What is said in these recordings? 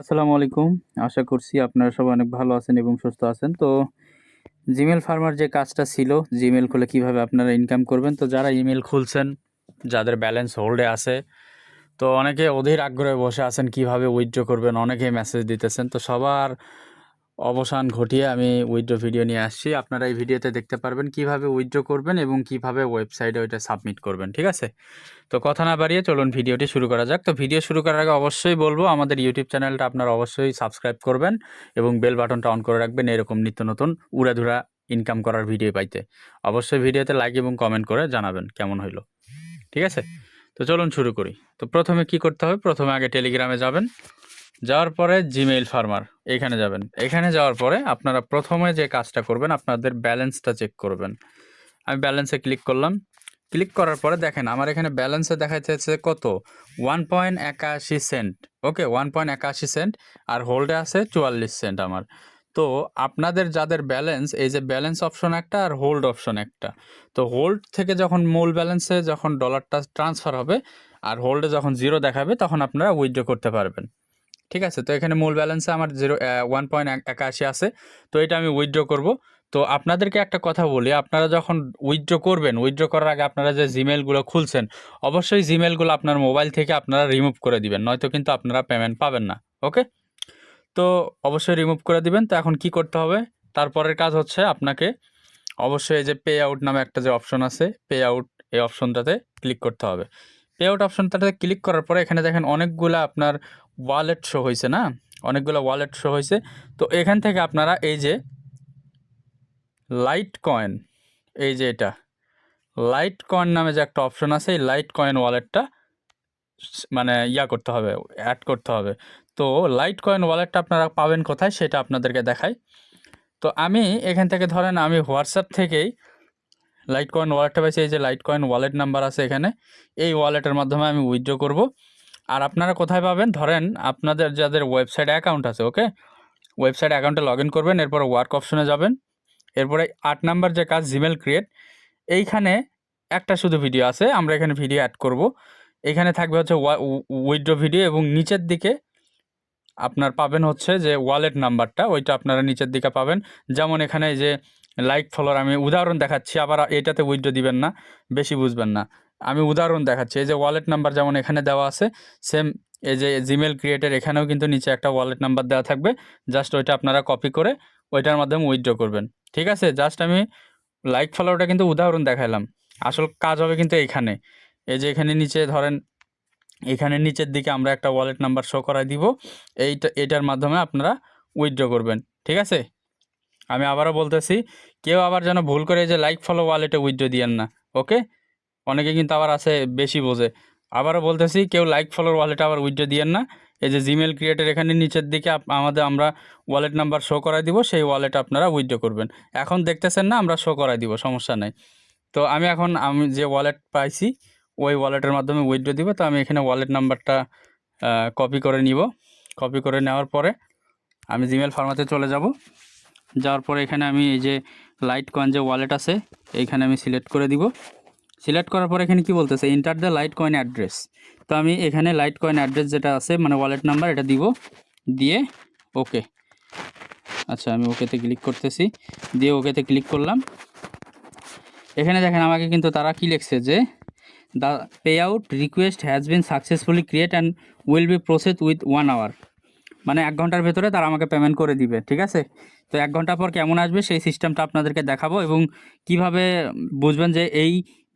আসসালামু আলাইকুম। আশা করছি আপনারা সবাই অনেক ভালো আছেন এবং সুস্থ আছেন। তো জিমেল ফার্মার যে কাজটা ছিল জিমেল খুলে কীভাবে আপনারা ইনকাম করবেন? তো যারা ইমেল খুলছেন, যাদের ব্যালেন্স হোল্ডে আছে, তো অনেকে অধীর আগ্রহে বসে আছেন কীভাবে উইথড্র করবেন অনেকে মেসেজ দিতেছেন। তো সবার অবসান ঘটিয়ে আমি উইথড্র ভিডিও নিয়ে আসছি। আপনারা এই ভিডিওতে দেখতে পারবেন কীভাবে উইথড্র করবেন এবং কীভাবে ওয়েবসাইটে ওইটা সাবমিট করবেন, ঠিক আছে? তো কথা না বাড়িয়ে চলুন ভিডিওটি শুরু করা যাক। তো ভিডিও শুরু করার আগে অবশ্যই বলব, আমাদের ইউটিউব চ্যানেলটা আপনারা অবশ্যই সাবস্ক্রাইব করবেন এবং বেল বাটনটা অন করে রাখবেন এরকম নিত্য নতুন উড়াধুরা ইনকাম করার ভিডিও পাইতে। অবশ্যই ভিডিওতে লাইক এবং কমেন্ট করে জানাবেন কেমন হইল, ঠিক আছে? তো চলুন শুরু করি। তো প্রথমে কি করতে হবে? প্রথমে আগে টেলিগ্রামে যাবেন। যাওয়ার পরে জিমেইল ফার্মার এখানে যাবেন। এখানে যাওয়ার পরে আপনারা প্রথমে যে কাজটা করবেন, আপনাদের ব্যালেন্সটা চেক করবেন। আমি ব্যালেন্সে ক্লিক করলাম। ক্লিক করার পরে দেখেন, আমার এখানে ব্যালেন্সে দেখাইতেছে কত? ওয়ান পয়েন্ট একাশি সেন্ট ওকে ওয়ান পয়েন্ট একাশি সেন্ট আর হোল্ডে আছে চুয়াল্লিশ সেন্ট আমার। তো আপনাদের যাদের ব্যালেন্স এই যে ব্যালেন্স অপশন একটা আর হোল্ড অপশন একটা। তো হোল্ড থেকে যখন মূল ব্যালেন্সে যখন ডলারটা ট্রান্সফার হবে, আর হোল্ডে যখন জিরো দেখাবে, তখন আপনারা উইথড্র করতে পারবেন। ঠিক আছে? তো এখানে মূল ব্যালেন্সে আমার জিরো ওয়ান পয়েন্ট একাশি আছে। তো এটা আমি উইথড্র করব। তো আপনাদেরকে একটা কথা বলি, আপনারা যখন উইথড্র করবেন উইথড্র করার আগে আপনারা যে জিমেলগুলো খুলছেন, অবশ্যই জিমেলগুলো আপনার মোবাইল থেকে আপনারা রিমুভ করে দিবেন, নয়তো কিন্তু আপনারা পেমেন্ট পাবেন না ওকে তো অবশ্যই রিমুভ করে দিবেন। তো এখন কি করতে হবে? তারপরের কাজ হচ্ছে আপনাকে অবশ্যই যে পে আউট নামে একটা যে অপশন আছে পে আউট এই অপশনটাতে ক্লিক করতে হবে। পে আউট অপশনটাতে ক্লিক করার পরে এখানে দেখেন অনেকগুলা আপনার ওয়ালেট শো হয়েছে না? অনেকগুলো ওয়ালেট শো হয়েছে তো এখান থেকে আপনারা এই যে লাইট কয়েন এই যে এটা। লাইট কয়েন নামে যে একটা অপশন আছে, এই লাইট কয়েন ওয়ালেটটা মানে ইয়া করতে হবে অ্যাড করতে হবে। তো লাইট কয়েন ওয়ালেটটা আপনারা পাবেন কোথায় সেটা আপনাদেরকে দেখাই। তো আমি এখান থেকে ধরেন আমি হোয়াটসঅ্যাপ থেকেই লাইট কয়েন ওয়ালেটটা পাইছি, এই যে লাইট কয়েন ওয়ালেট নাম্বার আছে এখানে। এই ওয়ালেটের মাধ্যমে আমি উইথড্র করব। আর আপনারা কোথায় পাবেন? ধরেন আপনাদের যাদের ওয়েবসাইট অ্যাকাউন্ট আছে ওকে ওয়েবসাইট অ্যাকাউন্টে লগ ইন করবেন, এরপরে ওয়ার্ক অপশনে যাবেন। এরপরে আট নাম্বার যে কাজ জিমেল ক্রিয়েট এইখানে একটা শুধু ভিডিও আছে, আমরা এখানে ভিডিও অ্যাড করব। এখানে থাকবে হচ্ছে উইথড্র ভিডিও এবং নিচের দিকে আপনার পাবেন হচ্ছে যে ওয়ালেট নাম্বারটা ওইটা আপনারা নিচের দিকে পাবেন। যেমন এখানে যে লাইক ফলোর আমি উদাহরণ দেখাচ্ছি, আবার এটাতে উইথড্র দিবেন না, বেশি বুঝবেন না। আমি উদাহরণ দেখাচ্ছি, এই যে ওয়ালেট নাম্বার যেমন এখানে দেওয়া আছে সেম এই যে জিমেল ক্রিয়েটের এখানেও কিন্তু নিচে একটা ওয়ালেট নাম্বার দেওয়া থাকবে জাস্ট ওইটা আপনারা কপি করে ওইটার মাধ্যমে উইথড্র করবেন। ঠিক আছে? জাস্ট আমি লাইক ফলোটা কিন্তু উদাহরণ দেখাইলাম। আসল কাজ হবে কিন্তু এইখানে এই যে এখানে নিচে ধরেন, এখানে নিচের দিকে আমরা একটা ওয়ালেট নাম্বার শো করাই দিব, এইটা, এটার মাধ্যমে আপনারা উইথড্র করবেন। ঠিক আছে? আমি আবারও বলতেছি, কেউ আবার যেন ভুল করে যে লাইক ফলো ওয়ালেটে উইথড্র দিয়েন না ওকে অনেকে কিন্তু আবার আছে বেশি বোঝে। আবারও বলতেছি, কেউ লাইক ফলোর ওয়ালেট আবার উইথড্র দিয়েন না। এই যে জিমেল ক্রিয়েটের এখানে নিচের দিকে আমাদের আমরা ওয়ালেট নাম্বার শো করাই দিব, সেই ওয়ালেট আপনারা উইথড্র করবেন। এখন দেখতেছেন না, আমরা শো করাই দিব, সমস্যা নাই। তো আমি এখন, আমি যে ওয়ালেট পাইছি, ওই ওয়ালেটের মাধ্যমে উইথড্র দিব। তো আমি এখানে ওয়ালেট নাম্বারটা কপি করে নিব। কপি করে নেওয়ার পরে আমি জিমেল ফার্মাতে চলে যাব। যাওয়ার পরে এখানে আমি এই যে লাইট কয়েন যে ওয়ালেট আছে, এইখানে আমি সিলেক্ট করে দিব। সিলেক্ট করার পরে এখানে কি বলতেছে? Enter the Litecoin address তো আমি এখানে লাইট কয়েন অ্যাড্রেস যেটা আছে মানে ওয়ালেট নাম্বার এটা দিব, দিয়ে ওকে আচ্ছা আমি ওকেতে ক্লিক করতেছি, দিয়ে ওকেতে ক্লিক করলাম। এখানে দেখেন আমাকে কিন্তু তারা কি লিখছে যে the payout request has been successfully create and will be process with one hour মানে এক ঘণ্টার ভেতরে তারা আমাকে পেমেন্ট করে দিবে, ঠিক আছে? তো এক ঘণ্টা পর কেমন আসবে সেই সিস্টেমটা আপনাদেরকে দেখাবো এবং কীভাবে বুঝবেন যে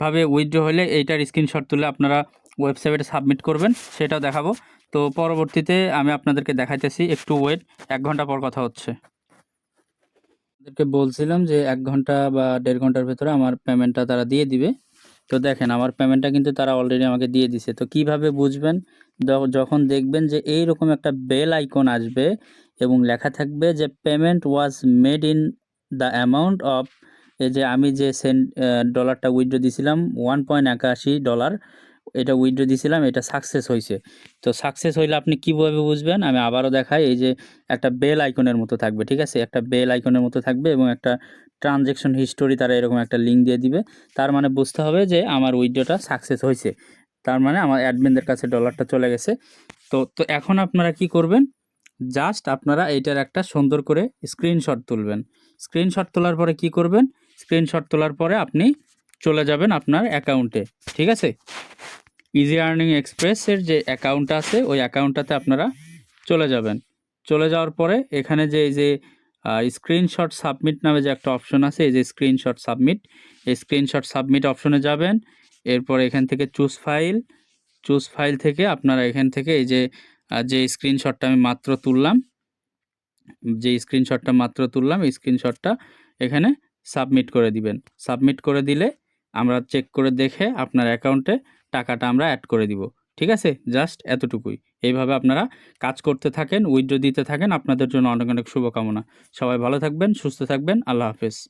এইভাবে উইথড্র হলে এইটার স্ক্রিনশট তুলে আপনারা ওয়েবসাইটে সাবমিট করবেন, সেটাও দেখাবো। তো পরবর্তীতে আমি আপনাদেরকে দেখাইতেছি একটু ওয়েট এক ঘণ্টা পর কথা হচ্ছে। আপনাদেরকে বলছিলাম যে এক ঘণ্টা বা দেড় ঘণ্টার ভেতরে আমার পেমেন্টটা তারা দিয়ে দিবে। তো দেখেন, আমার পেমেন্টটা কিন্তু তারা অলরেডি আমাকে দিয়ে দিছে। তো কীভাবে বুঝবেন? যখন দেখবেন যে এই রকম একটা বেল আইকন আসবে এবং লেখা থাকবে যে payment was made in the amount of এই যে আমি যে সেন্ট ডলারটা উইথড্র দিছিলাম ওয়ান পয়েন্ট একাশি ডলার এটা উইথড্র দিছিলাম, এটা সাকসেস হয়েছে তো সাকসেস হইলে আপনি কীভাবে বুঝবেন? আমি আবারও দেখাই, এই যে একটা বেল আইকনের মতো থাকবে, ঠিক আছে? একটা বেল আইকনের মতো থাকবে এবং একটা ট্রানজেকশন হিস্টোরি তারা এরকম একটা লিঙ্ক দিয়ে দিবে। তার মানে বুঝতে হবে যে আমার উইথড্রটা সাকসেস হয়েছে তার মানে আমার অ্যাডমিনদের কাছে ডলারটা চলে গেছে। তো তো এখন আপনারা কি করবেন? জাস্ট আপনারা এইটার একটা সুন্দর করে স্ক্রিনশট তুলবেন। স্ক্রিনশট তোলার পরে কি করবেন? স্ক্রিনশট তোলার পরে আপনি চলে যাবেন আপনার অ্যাকাউন্টে ঠিক আছে? ইজি আর্নিং এক্সপ্রেসের যে অ্যাকাউন্টটা আছে, ওই অ্যাকাউন্টটাতে আপনারা চলে যাবেন। চলে যাওয়ার পরে এখানে যে, এই যে স্ক্রিনশট সাবমিট নামে যে একটা অপশন আছে, এই যে স্ক্রিনশট সাবমিট এই স্ক্রিনশট সাবমিট অপশনে যাবেন। এরপর এখান থেকে চুজ ফাইল চুজ ফাইল থেকে আপনারা এখান থেকে এই যে যে স্ক্রিনশটটা আমি মাত্র তুললাম, যে স্ক্রিনশটটা মাত্র তুললাম, এই স্ক্রিনশটটা এখানে সাবমিট করে দিবেন। সাবমিট করে দিলে আমরা চেক করে দেখে আপনার অ্যাকাউন্টে টাকাটা আমরা অ্যাড করে দিব। ঠিক আছে? জাস্ট এতটুকুই। এইভাবে আপনারা কাজ করতে থাকেন, উইথড্র দিতে থাকেন, আপনাদের জন্য অনেক অনেক শুভকামনা। সবাই ভালো থাকবেন, সুস্থ থাকবেন। আল্লাহ হাফেজ।